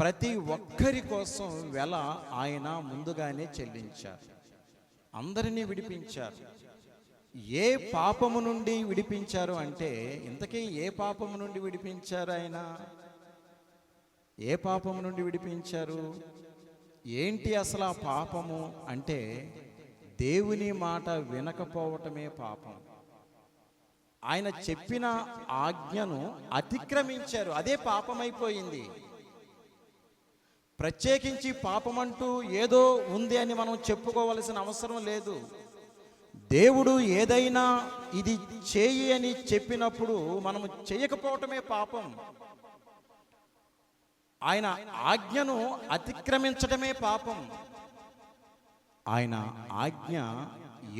ప్రతి ఒక్కరి కోసం వెల ఆయన ముందుగానే చెల్లించారు. అందరినీ విడిపించారు. ఏ పాపము నుండి విడిపించారు అంటే ఇంతకీ ఏ పాపము నుండి విడిపించారు ఆయన? ఏ పాపము నుండి విడిపించారు? ఏంటి అసలు ఆ పాపము అంటే దేవుని మాట వినకపోవటమే పాపం. ఆయన చెప్పిన ఆజ్ఞను అతిక్రమించారు. అదే పాపమైపోయింది. ప్రత్యేకించి పాపమంటూ ఏదో ఉంది అని మనం చెప్పుకోవలసిన అవసరం లేదు. దేవుడు ఏదైనా ఇది చేయి అని చెప్పినప్పుడు మనము చేయకపోవటమే పాపం. ఆయన ఆజ్ఞను అతిక్రమించటమే పాపం. ఆయన ఆజ్ఞ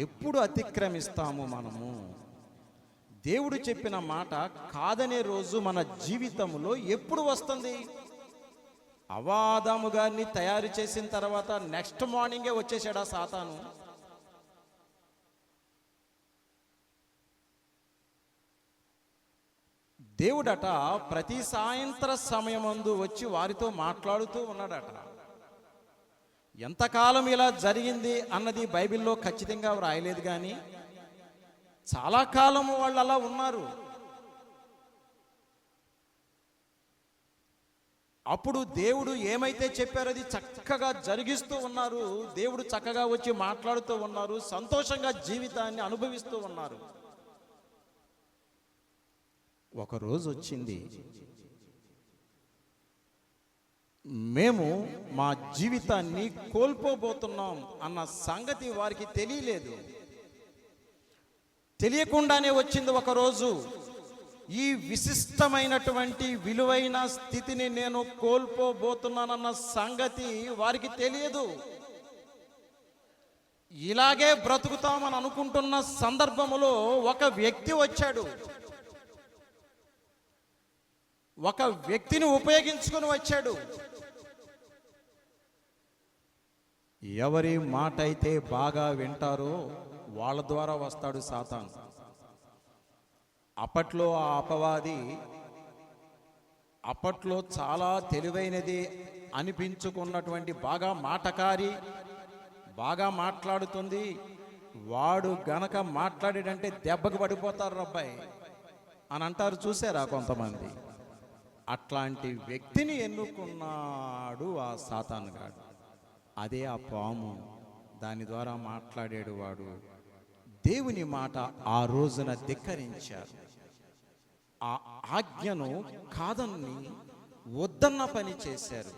ఎప్పుడు అతిక్రమిస్తాము మనము? దేవుడు చెప్పిన మాట కాదనే రోజు మన జీవితంలో ఎప్పుడు వస్తుంది? అవాదాము గారిని తయారు చేసిన తర్వాత నెక్స్ట్ మార్నింగే వచ్చేసాడా సాతాను. దేవుడట ప్రతి సాయంత్ర సమయమందు వచ్చి వారితో మాట్లాడుతూ ఉన్నాడట. ఎంతకాలం ఇలా జరిగింది అన్నది బైబిల్లో ఖచ్చితంగా వ్రాయలేదు కానీ చాలా కాలం వాళ్ళు అలా ఉన్నారు. అప్పుడు దేవుడు ఏమైతే చెప్పారో అది చక్కగా జరిగిస్తూ ఉన్నారు. దేవుడు చక్కగా వచ్చి మాట్లాడుతూ ఉన్నారు. సంతోషంగా జీవితాన్ని అనుభవిస్తూ ఉన్నారు. ఒక రోజు వచ్చింది. మేము మా జీవితాన్ని కోల్పోబోతున్నాం అన్న సంగతి వారికి తెలియలేదు. తెలియకుండానే వచ్చింది ఒకరోజు ఈ విశిష్టమైనటువంటి విలువైన స్థితిని నేను కోల్పోబోతున్నానన్న సంగతి వారికి తెలియదు. ఇలాగే బ్రతుకుతామని అనుకుంటున్న సందర్భములో ఒక వ్యక్తి వచ్చాడు. ఒక వ్యక్తిని ఉపయోగించుకొని వచ్చాడు. ఎవరి మాట అయితే బాగా వింటారో వాళ్ళ ద్వారా వస్తాడు సాతాను. అప్పట్లో ఆ అపవాది అప్పట్లో చాలా తెలివైనది అనిపించుకున్నటువంటి బాగా మాటకారి బాగా మాట్లాడుతుంది. వాడు గనక మాట్లాడేటంటే దెబ్బకు పడిపోతారు అబ్బాయి. అని అంటారు చూసారా కొంతమంది? అట్లాంటి వ్యక్తిని ఎన్నుకున్నాడు ఆ సాతానుగాడు అదే ఆ పాము. దాని ద్వారా మాట్లాడేడు వాడు. దేవుని మాట ఆ రోజున ధిక్కరించారు. ఆ ఆజ్ఞను కాదని వద్దన్న పని చేశారు.